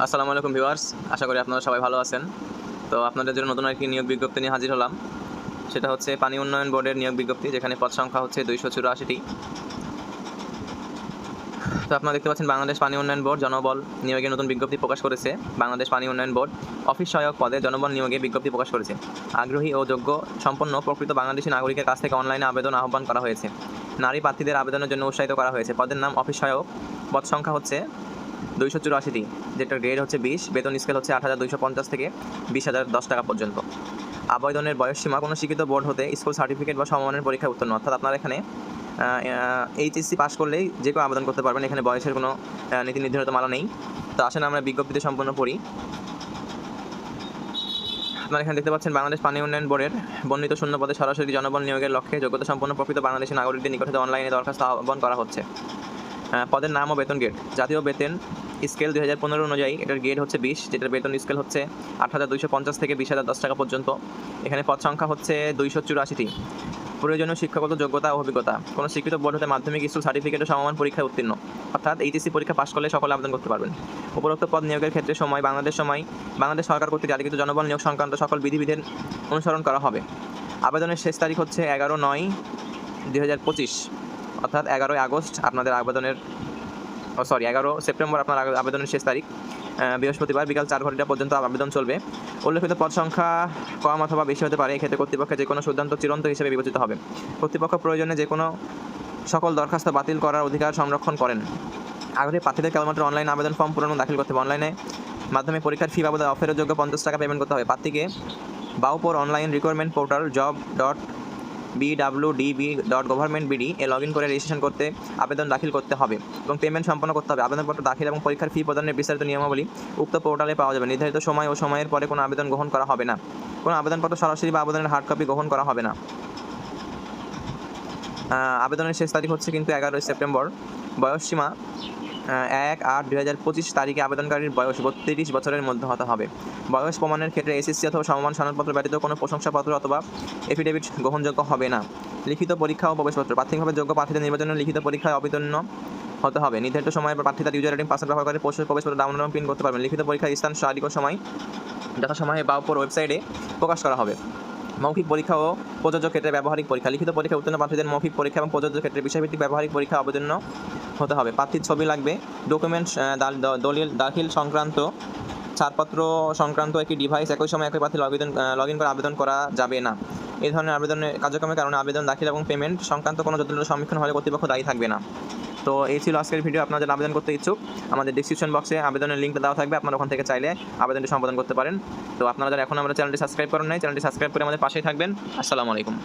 আসসালামু আলাইকুম ভিউয়ার্স, আশা করি আপনারা সবাই ভালো আছেন। তো আপনাদের জন্য নতুন একটি নিয়োগ বিজ্ঞপ্তি নিয়ে হাজির হলাম। সেটা হচ্ছে পানি উন্নয়ন বোর্ডের নিয়োগ বিজ্ঞপ্তি, যেখানে পদ সংখ্যা হচ্ছে দুইশো চুরাশিটি। তো আপনারা দেখতে পাচ্ছেন বাংলাদেশ পানি উন্নয়ন বোর্ড জনবল নিয়োগের নতুন বিজ্ঞপ্তি প্রকাশ করেছে। বাংলাদেশ পানি উন্নয়ন বোর্ড অফিস সহায়ক পদে জনবল নিয়োগে বিজ্ঞপ্তি প্রকাশ করেছে। আগ্রহী ও যোগ্য, সম্পন্ন, প্রকৃত বাংলাদেশি নাগরিকের কাছ থেকে অনলাইনে আবেদন আহ্বান করা হয়েছে। নারী প্রার্থীদের আবেদনের জন্য উৎসাহিত করা হয়েছে। পদের নাম অফিস সহায়ক। পদ সংখ্যা হচ্ছে দুইশো চুরাশিটি, যেটার গ্রেড হচ্ছে বিশ, বেতন স্কেল হচ্ছে আট হাজার দুইশো পঞ্চাশ থেকে বিশ হাজার দশ টাকা পর্যন্ত। আবেদনের বয়সসীমা কোনো শিক্ষিত বোর্ড হতে স্কুল সার্টিফিকেট বা সমমানের পরীক্ষায় উত্তীর্ণ, অর্থাৎ আপনার এখানে এইচএসসি পাশ করলেই যে কেউ আবেদন করতে পারবেন, এখানে বয়সের কোনো নীতি নির্ধারিত মালা নেই। তো আসেন আমরা বিজ্ঞপ্তিতে সম্পূর্ণ পড়ি। আপনারা এখানে দেখতে পাচ্ছেন বাংলাদেশ পানি উন্নয়ন বোর্ডের বর্ণিত শূন্য পদে সরাসরি জনবল নিয়োগের লক্ষ্যে যোগ্যতা সম্পন্ন প্রকৃত বাংলাদেশি নাগরিকদের নিকট অনলাইনে দরখাস্ত আহ্বান করা হচ্ছে। পদের নাম ও বেতন গেট। জাতীয় বেতন স্কেল দুই হাজার পনেরো অনুযায়ী এটার গেট হচ্ছে বিশ, যেটার বেতন স্কেল হচ্ছে আট হাজার দুইশো পঞ্চাশ থেকে বিশ হাজার দশ টাকা পর্যন্ত। এখানে পদ সংখ্যা হচ্ছে দুইশো চুরাশিটি। প্রয়োজনীয় শিক্ষাগত যোগ্যতা ও অভিজ্ঞতা। কোনো স্বীকৃত বোর্ড হতে মাধ্যমিক, স্কুল সার্টিফিকেট ও সমমান পরীক্ষায় উত্তীর্ণ। অর্থাৎ এইচএসসি পরীক্ষা পাশ করলে সকলে আবেদন করতে পারবেন। উপরোক্ত পদ নিয়োগের ক্ষেত্রে সময়, বাংলাদেশ সময়, বাংলাদেশ সরকার কর্তৃক জারিকৃত জনবল নিয়োগ সংক্রান্ত সকল বিধিবিধের অনুসরণ করা হবে। আবেদনের শেষ তারিখ হচ্ছে এগারো নয় দুই হাজার পঁচিশ। অর্থাৎ এগারোই আগস্ট আপনাদের আবেদনের সরি, এগারো সেপ্টেম্বর আপনার আবেদনের শেষ তারিখ বৃহস্পতিবার বিকাল চার ঘণ্টা পর্যন্ত আবেদন চলবে। উল্লেখিত পদ সংখ্যা কম অথবা বেশি হতে পারে, এক্ষেত্রে কর্তৃপক্ষের যে কোনো সিদ্ধান্ত চিরন্ত হিসেবে বিবেচিত হবে। কর্তৃপক্ষ প্রয়োজনে যে কোনো সকল দরখাস্ত বাতিল করার অধিকার সংরক্ষণ করেন। আগ্রহী প্রার্থীদের কেবলমাত্র অনলাইন আবেদন ফর্ম পূরণ দাখিল করতে হবে। অনলাইনে মাধ্যমে পরীক্ষার ফি বাবদ অফেরও যোগ্য পঞ্চাশ টাকা পেমেন্ট করতে হবে। প্রার্থীকে বাউপোর online recruitment portal job dot BWDB dot government BD A log in করে রেজিস্ট্রেশন করতে আবেদন দাখিল করতে হবে এবং পেমেন্ট সম্পন্ন করতে হবে। আবেদনপত্র দাখিল এবং পরীক্ষার ফি প্রদানের বিস্তারিত নিয়মাবলী উক্ত পোর্টালে পাওয়া যাবে। নির্ধারিত সময় ও সময়ের পরে কোনো আবেদন গ্রহণ করা হবে না। কোনো আবেদনপত্র সরাসরি বা আবেদনের হার্ড কপি গ্রহণ করা হবে না। আবেদনের শেষ তারিখ হচ্ছে কিন্তু এগারোই সেপ্টেম্বর। বয়সসীমা এক আট দুই হাজার পঁচিশ তারিখে আবেদনকারীর বয়স বত্রিশ বছরের মধ্যে হতে হবে। বয়স প্রমাণের ক্ষেত্রে এসএসসি অথবা সমমান সনদপত্র ব্যতীত কোনো প্রশংসাপত্র অথবা এফিডেভিট গ্রহণযোগ্য হবে না। লিখিত পরীক্ষা ও প্রবেশপত্র। প্রাথমিকভাবে যোগ্য প্রার্থীদের নির্বাচনের লিখিত পরীক্ষায় অবতীর্ণ হতে হবে। নির্ধারিত সময়ের পর প্রার্থী তার ইউজার আইডি পাসওয়ার্ড ব্যবহার করে পোস্টের প্রবেশপত্র ডাউনলোড প্রিন্ট করতে পারবেন। লিখিত পরীক্ষার স্থান ও সময়, যথাসময়ে বা উপর ওয়েবসাইটে প্রকাশ করা হবে। মৌখিক পরীক্ষা ও প্রযোজ্য ক্ষেত্রে ব্যবহারিক পরীক্ষা। লিখিত পরীক্ষা উত্তীর্ণ প্রার্থীদের মৌখিক পরীক্ষা এবং প্রযোজ্য ক্ষেত্রে বিষয়ভিত্তিক ব্যবহারিক পরীক্ষা অবতীর্ণ হতে হবে। প্রার্থীর ছবি লাগবে। ডকুমেন্টস দলিল, দাখিল সংক্রান্ত, ছাড়পত্র সংক্রান্ত একটি ডিভাইস একই সময় একই প্রার্থী লগ ইন লগ ইন করে আবেদন করা যাবে না। এই ধরনের আবেদনের কার্যক্রমের কারণে আবেদন, দাখিল এবং পেমেন্ট সংক্রান্ত কোনো জটিলতার সম্মুখীন হলে কর্তৃপক্ষ দায়ী থাকবে না। তো এই ছিল আজকের ভিডিও আপনাদের আবেদন করতে ইচ্ছুক, আমাদের ডিসক্রিপশন বক্সে আবেদনের লিঙ্কটা দেওয়া থাকবে। আপনার ওখান থেকে চাইলে আবেদনটি সম্পাদন করতে পারেন। তো আপনারা যারা এখন আমরা চ্যানেলটি সাবস্ক্রাইব করেন নাই চ্যানেলটি সাবস্ক্রাইব করে আমাদের পাশেই থাকবেন। আসসালামু আলাইকুম।